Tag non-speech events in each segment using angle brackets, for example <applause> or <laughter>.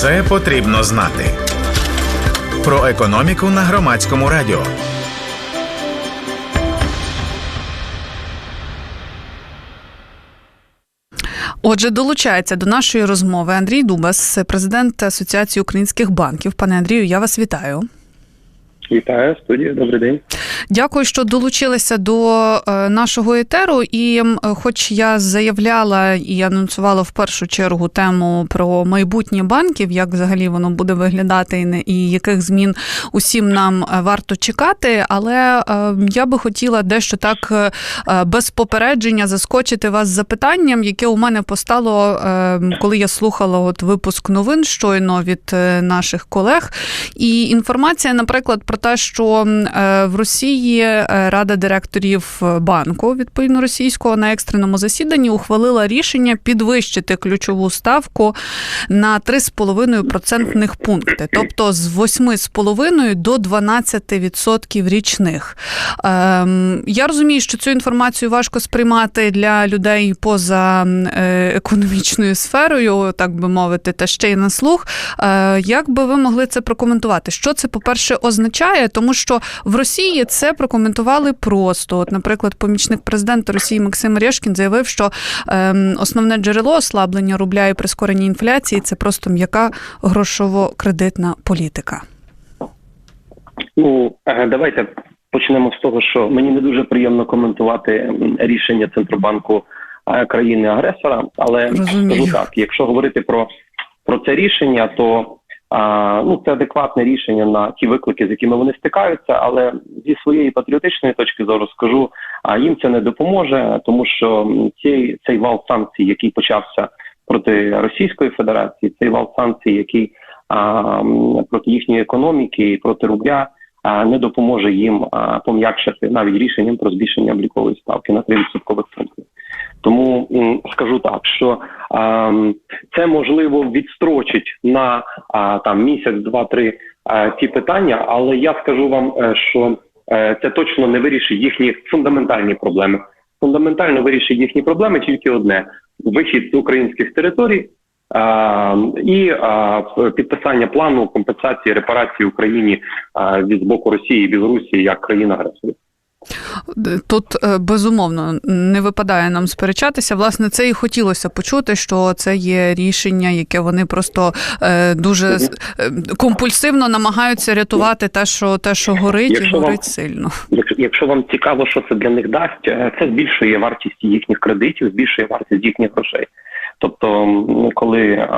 Це потрібно знати. Про економіку на громадському радіо. Отже, долучається до нашої розмови Андрій Дубас, президент Асоціації українських банків. Пане Андрію, я вас вітаю. Вітаю студію. Добрий день. Дякую, що долучилися до е, нашого етеру. І, хоч я заявляла і анонсувала в першу чергу тему про майбутнє банків, як взагалі воно буде виглядати, і яких змін усім нам е, варто чекати. Але е, я би хотіла дещо так без попередження заскочити вас запитанням, яке у мене постало, коли я слухала от випуск новин щойно від наших колег. І інформація, наприклад, про те, що е, в Росії е, Рада директорів банку, відповідно російського, на екстреному засіданні ухвалила рішення підвищити ключову ставку на 3,5 процентних пункти, тобто з 8,5 до 12% річних. Ем, я розумію, що цю інформацію важко сприймати для людей поза е, економічною сферою, так би мовити, та ще й на слух. Як би ви могли це прокоментувати? Що це, по-перше, означає? Тому що в Росії це прокоментували просто. От, наприклад, помічник президента Росії Максим Решкін заявив, що ем, основне джерело ослаблення рубля і прискорення інфляції це просто м'яка грошово-кредитна політика. Ну е, давайте почнемо з того, що мені не дуже приємно коментувати рішення центробанку е, країни-агресора. Але Розумію. так: якщо говорити про, про це рішення, то ну це адекватне рішення на ті виклики, з якими вони стикаються. Але зі своєї патріотичної точки зору скажу, а їм це не допоможе, тому що цей, цей вал санкцій, який почався проти Російської Федерації, цей вал санкцій, який а, проти їхньої економіки і проти рубля. Не допоможе їм а, пом'якшити навіть рішенням про збільшення облікової ставки на 3% пунктів. Тому скажу так, що а, це можливо відстрочить на а, там місяць, два-три ці питання, але я скажу вам, е, що е, це точно не вирішить їхні фундаментальні проблеми. Фундаментально вирішить їхні проблеми тільки одне: вихід з українських територій. А, і а, підписання плану компенсації репарації Україні а, від з боку Росії і Білорусі як країн агресорів. Тут е, безумовно не випадає нам сперечатися. Власне, це і хотілося почути, що це є рішення, яке вони просто е, дуже е, компульсивно намагаються рятувати те, що те, що горить, і Якщо вам- горить сильно. Якщо, якщо вам цікаво, що це для них дасть, це збільшує вартість їхніх кредитів, збільшує вартість їхніх грошей. Тобто, коли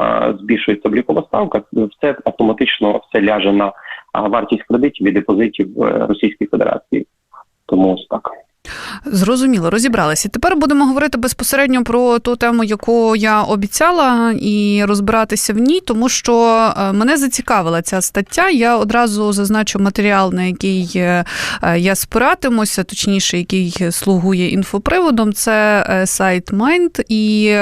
збільшується облікова ставка, все автоматично все ляже на вартість кредитів і депозитів Російської Федерації. Тому ось так. Зрозуміло, розібралися. Тепер будемо говорити безпосередньо про ту тему, яку я обіцяла, і розбиратися в ній, тому що е, мене зацікавила ця стаття. Я одразу зазначу матеріал, на який е, я спиратимуся, точніше, який слугує інфоприводом. Це е, сайт Mind, і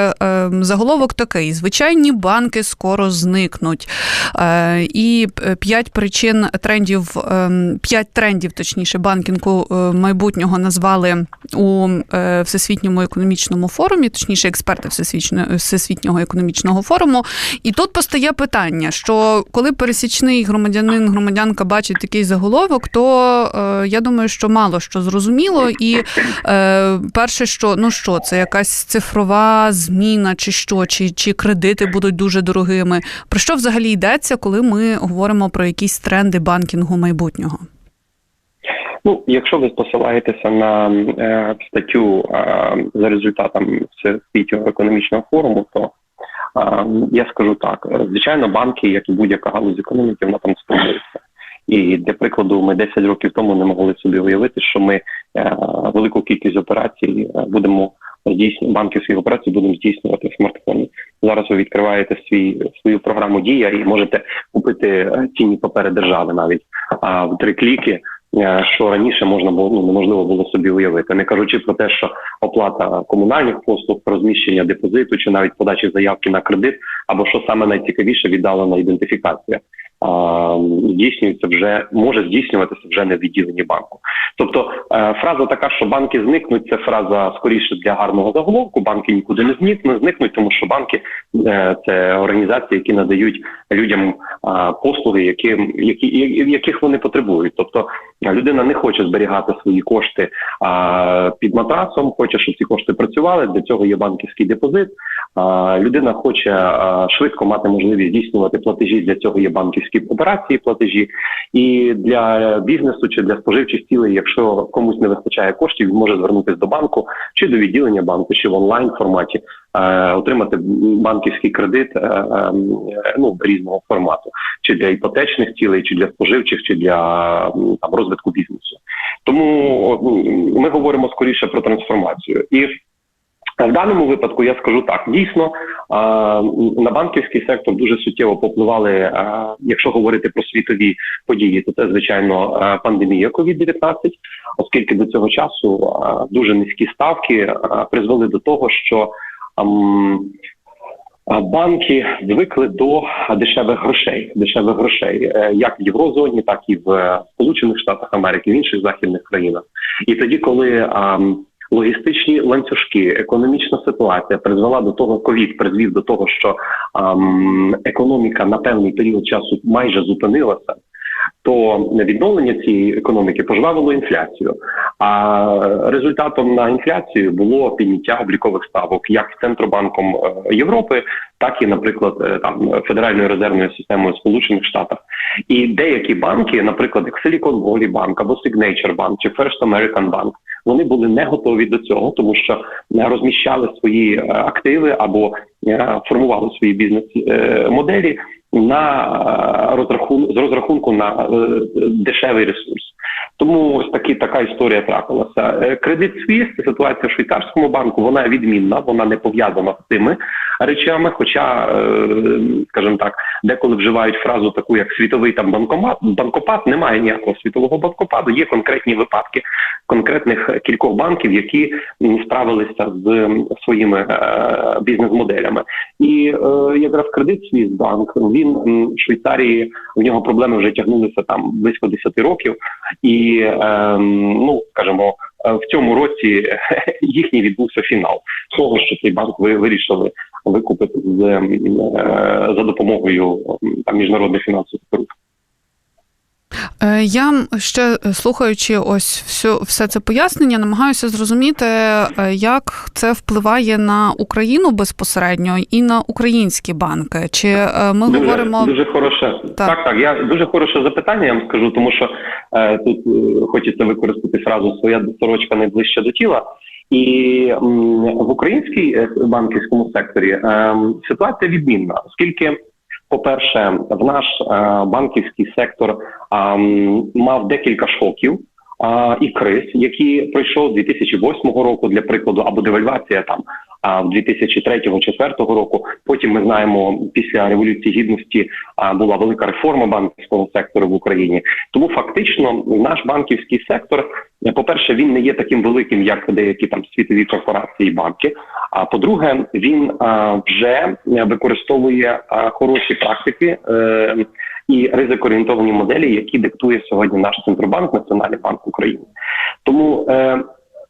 заголовок такий: звичайні банки скоро зникнуть. І п'ять причин трендів, ем, п'ять трендів, точніше, банкінгу майбутнього назвали у е, Всесвітньому економічному форумі, точніше, експерти Всесвітньо- Всесвітнього економічного форуму. І тут постає питання: що коли пересічний громадянин, громадянка бачить такий заголовок, то е, я думаю, що мало що зрозуміло. І е, перше, що ну що, це якась цифрова зміна, чи що, чи, чи кредити будуть дуже дорогими. Про що взагалі йдеться, коли ми говоримо про якісь тренди банкінгу майбутнього? Ну, якщо ви посилаєтеся на е, статтю е, за результатом Всесвітнього економічного форуму, то е, я скажу так: звичайно, банки, як і будь-яка галузь економіки, вона там сформується. І для прикладу, ми 10 років тому не могли собі уявити, що ми е, велику кількість операцій е, будемо здійснювати, банківських операцій будемо здійснювати в смартфоні. Зараз ви відкриваєте свій свою програму Дія і можете купити е, цінні папери держави навіть а, в три кліки що раніше можна було ну неможливо було собі уявити, не кажучи про те, що оплата комунальних послуг, розміщення депозиту чи навіть подачі заявки на кредит, або що саме найцікавіше віддалена ідентифікація. Здійснюється вже може здійснюватися вже в відділенні банку. Тобто е, фраза така, що банки зникнуть, це фраза скоріше для гарного заголовку. Банки нікуди не зникнуть, зникнуть, тому що банки е, це організації, які надають людям послуги, які, які яких вони потребують. Тобто людина не хоче зберігати свої кошти під матрасом, хоче, щоб ці кошти працювали. Для цього є банківський депозит. Людина хоче швидко мати можливість здійснювати платежі. Для цього є банківські операції, платежі, і для бізнесу чи для споживчих цілей, якщо комусь не вистачає коштів, може звернутися до банку чи до відділення банку, чи в онлайн форматі е, отримати банківський кредит е, е, ну різного формату, чи для іпотечних цілей, чи для споживчих, чи для там розвитку бізнесу. Тому ми говоримо скоріше про трансформацію і. В даному випадку я скажу так: дійсно на банківський сектор дуже суттєво попливали. Якщо говорити про світові події, то це звичайно пандемія COVID-19, оскільки до цього часу дуже низькі ставки призвели до того, що банки звикли до дешевих грошей, дешевих грошей, е, як в Єврозоні, так і в Сполучених Штатах Америки, в інших західних країнах. І тоді, коли ам, логістичні ланцюжки, економічна ситуація призвела до того, ковід призвів до того, що ам, економіка на певний період часу майже зупинилася. То відновлення цієї економіки пожвавило інфляцію, а результатом на інфляцію було підняття облікових ставок як центробанком е, Європи, так і, наприклад, е, там Федеральною резервною системою Сполучених Штатів. І деякі банки, наприклад, як Silicon Valley Bank або Signature Bank чи First American Bank, вони були не готові до цього, тому що не розміщали свої е, активи або е, формували свої бізнес е, моделі на е, розрахунку з розрахунку на е, дешевий ресурс. Тому ось таки така історія трапилася. Е, Кредит Suisse, ситуація в швейцарському банку, вона відмінна, вона не пов'язана з цими речами. Хоча, е, скажімо так, деколи вживають фразу таку, як світовий там банкомат, банкопад, немає ніякого світового банкопаду. Є конкретні випадки конкретних кількох банків, які справилися з своїми е, бізнес-моделями. І е, якраз кредит Свізбанк, він м, в Швейцарії в нього проблеми вже тягнулися там близько 10 років, і е, ну скажімо, е, в цьому році <laughs> їхній відбувся фінал того, що цей банк ви вирішили викупити з е, за допомогою там міжнародних фінансових груп. Е, Я ще е, слухаючи ось все, все це пояснення, намагаюся зрозуміти, е, як це впливає на Україну безпосередньо і на українські банки. Чи ми дуже, говоримо дуже хороше. Так. Так. так, Я дуже хороше запитання. Я вам скажу, тому що е, тут е, хочеться використати фразу своя сорочка найближче до тіла. І в українській банківському секторі е, ситуація відмінна, оскільки, по-перше, в наш е, банківський сектор е, мав декілька шоків. І криз, які пройшов 2008 року, для прикладу, або девальвація там а в 2003-2004 року. Потім ми знаємо, після революції гідності була велика реформа банківського сектору в Україні. Тому фактично наш банківський сектор, е, по-перше, він не є таким великим, як деякі там світові корпорації і банки. А по-друге, він вже використовує хороші практики. Е, і ризикоорієнтовані моделі, які диктує сьогодні наш центробанк, Національний банк України. Тому е,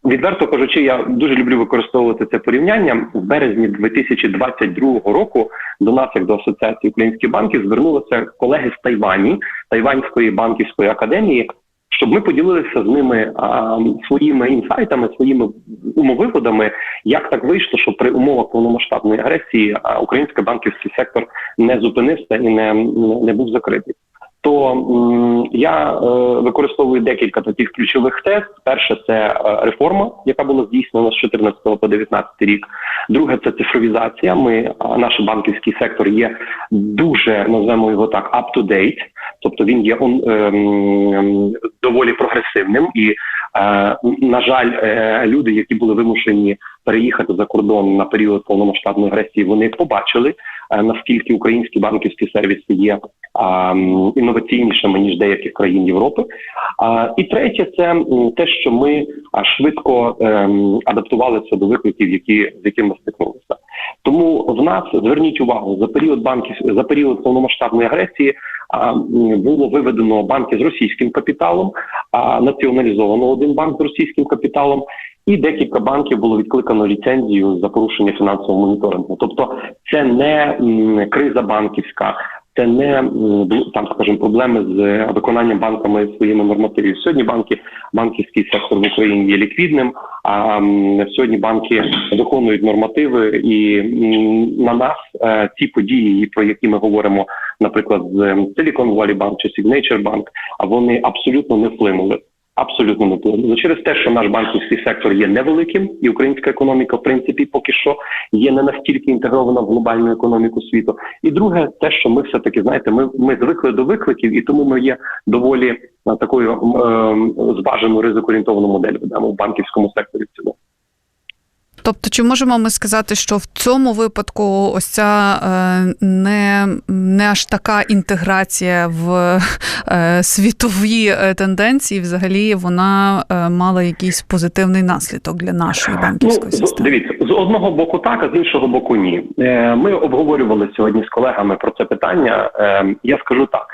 Відверто кажучи, я дуже люблю використовувати це порівняння. В березні 2022 року до нас, як до асоціації українських банків, звернулися колеги з Тайвані, Тайванської банківської академії, щоб ми поділилися з ними а, своїми інсайтами, своїми умовиводами, як так вийшло, що при умовах повномасштабної агресії український банківський сектор не зупинився і не, не був закритий. То м, я е, використовую декілька таких ключових тез. Перше це е, реформа, яка була здійснена з 14 по 19 рік. Друге це цифровізація. Ми наш банківський сектор є дуже називаємо його так up to date, тобто він є он, ем, доволі прогресивним і. Е, на жаль, е, люди, які були вимушені переїхати за кордон на період повномасштабної агресії, вони побачили е, наскільки українські банківські сервіси є інноваційнішими ніж деяких країн Європи. І третє, це те, що ми швидко ем, адаптувалися до викликів, які з якими стикнулися. Тому в нас зверніть увагу за період банків за період повномасштабної агресії. А було виведено банки з російським капіталом, а націоналізовано один банк з російським капіталом, і декілька банків було відкликано ліцензію за порушення фінансового моніторингу. Тобто, це не криза банківська, це не там, скажімо, проблеми з виконанням банками своїми нормативів. Сьогодні банки, банківський сектор в Україні є ліквідним. А сьогодні банки виконують нормативи, і на нас е, ці події, про які ми говоримо, наприклад, з Silicon Valley Bank чи Signature Bank, вони абсолютно не вплинули. Абсолютно не вплинули через те, що наш банківський сектор є невеликим, і українська економіка, в принципі, поки що є не настільки інтегрована в глобальну економіку світу. І друге, те, що ми все таки знаєте, ми, ми звикли до викликів, і тому ми є доволі е, такою е, зважену ризикоорієнтовану модель ведемо в банківському секторі в цілому. Тобто, чи можемо ми сказати, що в цьому випадку ось ця е, не, не аж така інтеграція в е, світові е, тенденції, взагалі вона мала якийсь позитивний наслідок для нашої банківської Ну, дивіться, з одного боку так, а з іншого боку ні. Е, Ми обговорювали сьогодні з колегами про це питання. Е, Я скажу так: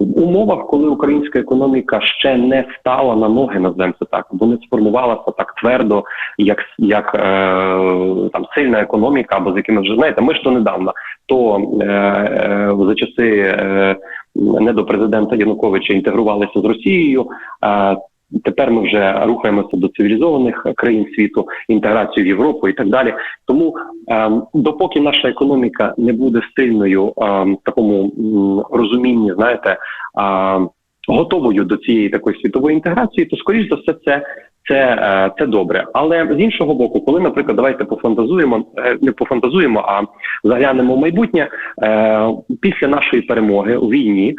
в умовах, коли українська економіка ще не стала на ноги, називаємо це так, або не сформувалася так твердо, як як е, там сильна економіка, або з якими вже знаєте, ми ж то е, е, за часи не до президента Януковича інтегрувалися з Росією. Е, Тепер ми вже рухаємося до цивілізованих країн світу, інтеграцію в Європу і так далі. Тому ем, допоки наша економіка не буде сильною ем, такому ем, розумінні, знаєте, ем, готовою до цієї такої світової інтеграції, то скоріш за все це. Це, е, це добре, але з іншого боку, коли, наприклад, давайте пофантазуємо, е, не пофантазуємо, а заглянемо в майбутнє е, після нашої перемоги у війні.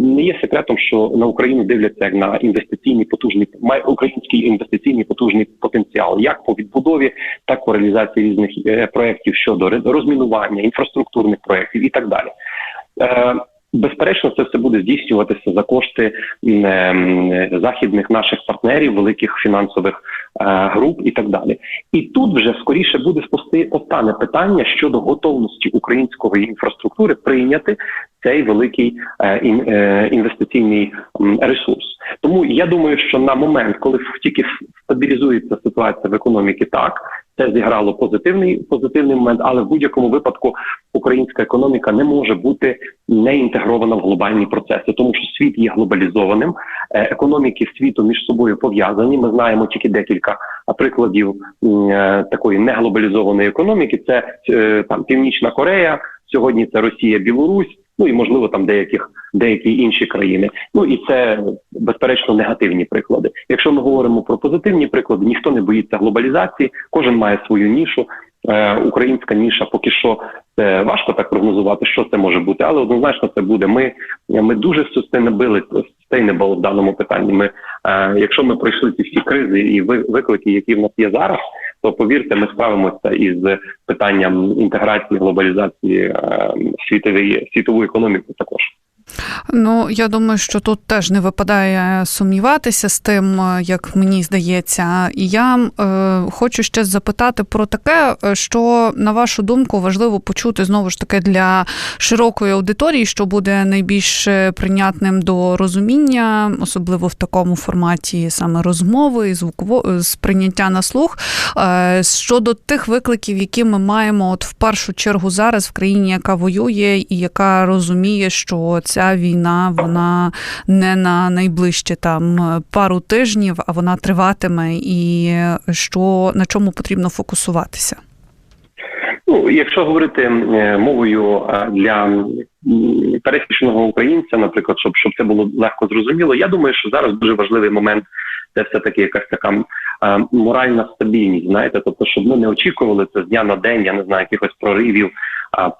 Не є секретом, що на Україну дивляться як на інвестиційний потужний український інвестиційний потужний потенціал, як по відбудові, так по реалізації різних проєктів щодо розмінування, інфраструктурних проєктів і так далі. Безперечно, це все буде здійснюватися за кошти ем, західних наших партнерів, великих фінансових е, груп і так далі. І тут вже скоріше буде спости постане питання щодо готовності української інфраструктури прийняти цей великий е, е, інвестиційний ресурс. Тому я думаю, що на момент, коли тільки стабілізується ситуація в економіці, так це зіграло позитивний позитивний момент, але в будь-якому випадку українська економіка не може бути не інтегрована в глобальні процеси, тому що світ є глобалізованим. Е, Економіки світу між собою пов'язані. Ми знаємо тільки декілька прикладів е, такої неглобалізованої економіки. Це е, там Північна Корея, сьогодні це Росія, Білорусь. Ну і можливо там деяких деякі інші країни. Ну і це безперечно негативні приклади. Якщо ми говоримо про позитивні приклади, ніхто не боїться глобалізації, кожен має свою нішу. Е, українська ніша поки що це важко так прогнозувати, що це може бути, але однозначно це буде. Ми, ми дуже sustainable, sustainable в даному питанні. Ми, е, якщо ми пройшли ці всі кризи і ви- виклики, які в нас є зараз, то повірте, ми справимося із питанням інтеграції, глобалізації е, світової світову економіку також. Ну, я думаю, що тут теж не випадає сумніватися з тим, е, як мені здається. І я е, хочу ще запитати про таке, е, що на вашу думку важливо почути знову ж таки для широкої аудиторії, що буде найбільш е, прийнятним до розуміння, особливо в такому форматі саме розмови і звуково сприйняття на слух. Е, щодо тих викликів, які ми маємо, от в першу чергу зараз в країні, яка воює і яка розуміє, що ця війна вона не на найближче там пару тижнів, а вона триватиме, і що на чому потрібно фокусуватися. Ну, якщо говорити е, мовою е, для пересічного українця, наприклад, щоб щоб це було легко зрозуміло, я думаю, що зараз дуже важливий момент це все таки якась така е, моральна стабільність. Знаєте, тобто, щоб ми не очікували це з дня на день, я не знаю, якихось проривів.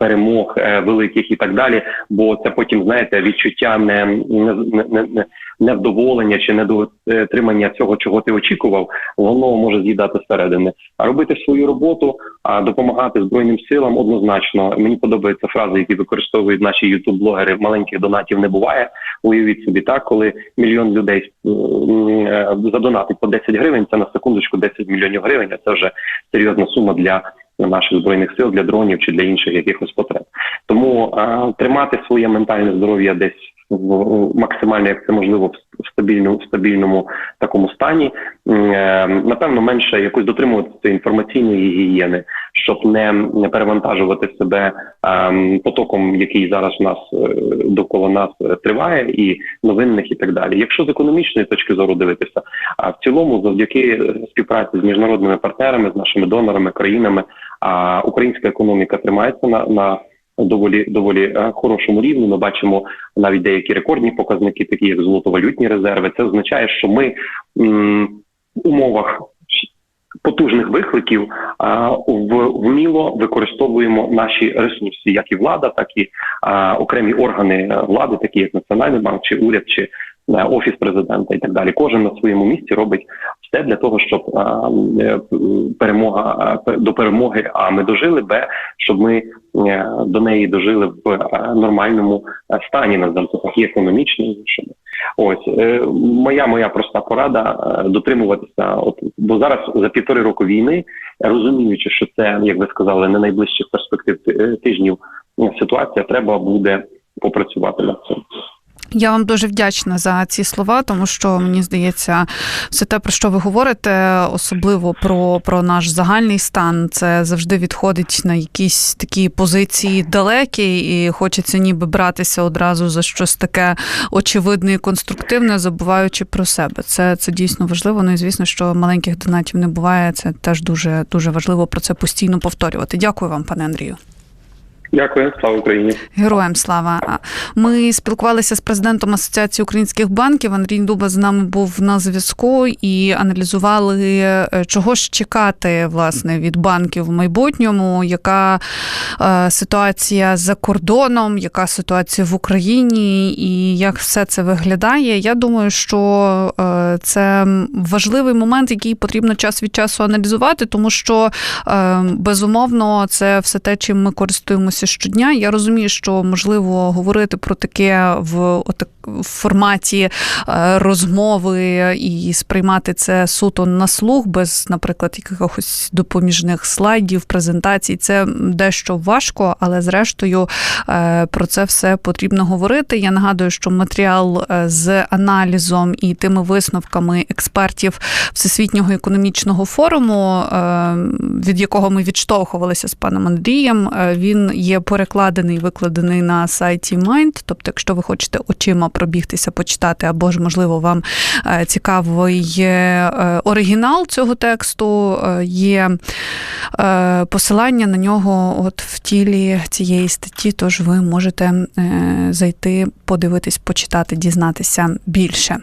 Перемог е, великих і так далі, бо це потім знаєте відчуття не, не, не, не невдоволення чи недотримання цього, чого ти очікував, воно може з'їдати зсередини. А робити свою роботу, а допомагати збройним силам однозначно. Мені подобаються фрази, які використовують наші ютуб-блогери. Маленьких донатів не буває. Уявіть собі так, коли мільйон людей е, задонатить по 10 гривень, це на секундочку 10 мільйонів гривень. а Це вже серйозна сума для наших збройних сил для дронів чи для інших якихось потреб. Тому е, тримати своє ментальне здоров'я десь в максимально як це можливо в- стабільному в стабільному такому стані. Е, Напевно, менше якось дотримуватися інформаційної гігієни, щоб не, перевантажувати себе ем, потоком, який зараз в нас е, довкола нас е, триває, і новинних і так далі. Якщо з економічної точки зору дивитися, а в цілому, завдяки співпраці з міжнародними партнерами, з нашими донорами, країнами, а українська економіка тримається на, на доволі доволі е, хорошому рівні. Ми бачимо навіть деякі рекордні показники, такі як золотовалютні резерви. Це означає, що ми в умовах потужних викликів в, вміло використовуємо наші ресурси, як і влада, так і а, окремі органи е, влади, такі як Національний банк, чи уряд, чи е, офіс президента, і так далі. Кожен на своєму місці робить все для того, щоб а, е, перемога а, до перемоги. А ми дожили, б щоб ми е, до неї дожили в е, нормальному е, стані це так, і економічно, і. Ось е, моя моя проста порада е, дотримуватися. От бо зараз за півтори року війни, розуміючи, що це, як ви сказали, не найближчих перспектив е, тижнів е, ситуація, треба буде попрацювати над цим. Я вам дуже вдячна за ці слова, тому що мені здається, все те, про що ви говорите, особливо про, про наш загальний стан, це завжди відходить на якісь такі позиції далекі, і хочеться ніби братися одразу за щось таке очевидне і конструктивне, забуваючи про себе. Це, це дійсно важливо. Ну і звісно, що маленьких донатів не буває. Це теж дуже дуже важливо про це постійно повторювати. Дякую вам, пане Андрію. Дякую, слава Україні. Героям слава. Ми спілкувалися з президентом Асоціації українських банків. Андрій Дуба з нами був на зв'язку і аналізували, е, чого ж чекати власне від банків в майбутньому, яка е, ситуація за кордоном, яка ситуація в Україні, і як все це виглядає. Я думаю, що е, це важливий момент, який потрібно час від часу аналізувати, тому що безумовно це все те, чим ми користуємося щодня. Я розумію, що можливо говорити про таке в отак в форматі е, розмови і сприймати це суто на слух, без, наприклад, якихось допоміжних слайдів, презентацій. Це дещо важко, але зрештою е, про це все потрібно говорити. Я нагадую, що матеріал е, з аналізом і тими висновками експертів Всесвітнього економічного форуму, від якого ми відштовхувалися з паном Андрієм, він є перекладений, викладений на сайті Mind. Тобто, якщо ви хочете очима пробігтися, почитати, або ж, можливо, вам е, цікавий е, оригінал цього тексту, е, є посилання на нього от в тілі цієї статті, тож ви можете зайти, подивитись, почитати, дізнатися більше.